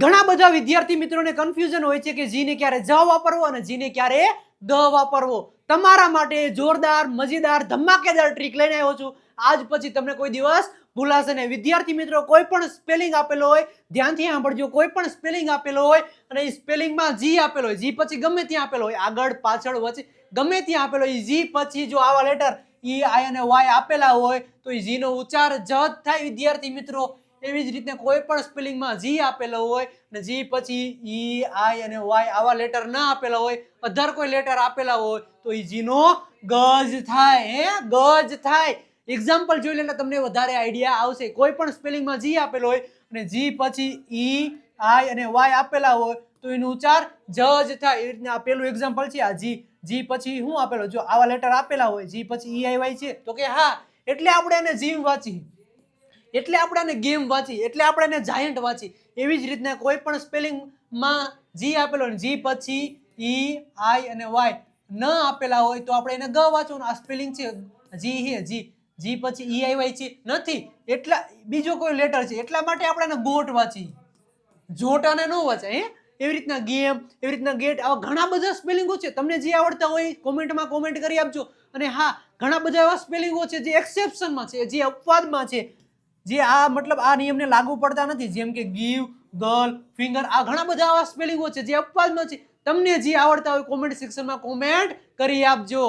ઘણા બધા વિદ્યાર્થી મિત્રોને કન્ફ્યુઝન હોય છે કે જીને ક્યારે જ વાપરવો અને જીને ક્યારે દ વાપરવો. તમારા માટે જોરદાર, મજેદાર, ધમાકેદાર ટ્રીક લઈને આવ્યો છું. આજ પછી તમને કોઈ દિવસ ભૂલાશે નહીં. વિદ્યાર્થી મિત્રો, કોઈ પણ સ્પેલિંગ આપેલો હોય, ધ્યાનથી સાંભળજો, કોઈ પણ સ્પેલિંગ આપેલો હોય અને એ સ્પેલિંગમાં જી આપેલો હોય, જી પછી ગમે ત્યાં આપેલો હોય, આગળ, પાછળ, વચ્ચે, ગમે ત્યાં આપેલો હોય જી પછી જો આવા લેટર ઈ, આઈ અને વાય આપેલા હોય, તો એ જીનો ઉચ્ચાર જ થાય. વિદ્યાર્થી મિત્રો એવી જ રીતે કોઈ પણ સ્પેલિંગમાં જી આપેલો હોય અને જી પછી ઈ, આઈ અને વાય આવા લેટર ના આપેલા હોય, અધર કોઈ લેટર આપેલા હોય, તો એ જીનો ગજ થાય, હે? ગજ થાય. એક્ઝામ્પલ જોઈ લે એટલે તમને વધારે આઈડિયા આવશે. કોઈ પણ સ્પેલિંગમાં જી આપેલો હોય અને જી પછી ઈ, આઈ અને વાય આપેલા હોય, તો એનો ઉચ્ચાર જ જ થાય. એ રીતના પેલું એક્ઝામ્પલ છે. આ જી જી પછી હું આપેલો? જો આવા લેટર આપેલા હોય, જી પછી ઈ આઈ વાય છે. તો કે હા, એટલે આપણે એને જીમ વાંચી એટલે આપણાને ગેમ વાંચી, એટલે આપણાને જાયન્ટ વાંચી. એવી જ રીતના કોઈ પણ સ્પેલિંગમાં જી આપેલો હોય જી પછી ઈ આઈ અને વાય ન આપેલા હોય તો આપણે એને ગ વાંચવાનું. આ સ્પેલિંગ છે જી હે જી જી પછી ઈ આઈ વાય છે. નથી. એટલા, બીજો કોઈ લેટર છે, એટલા માટે આપણે ગોટ વાંચી. જોટ અને ન વાંચાય, હે? એવી રીતના ગેમ, એવી રીતના ગેટ, આવા ઘણા બધા સ્પેલિંગો છે. તમને જે આવડતા હોય કોમેન્ટમાં કોમેન્ટ કરી આપજો. અને હા, ઘણા બધા એવા સ્પેલિંગો છે જે એક્સેપ્શનમાં છે, જે અપવાદમાં છે. જે આ મતલબ આ નિયમને લાગુ પડતા નથી. જેમ કે ગીવ ગર્લ ફિંગર, આ ઘણા બધા આવા સ્પેલિંગો છે જે અપવાદમાં છે. તમને જે આવડતા હોય કોમેન્ટ સેક્શનમાં કોમેન્ટ કરી આપજો.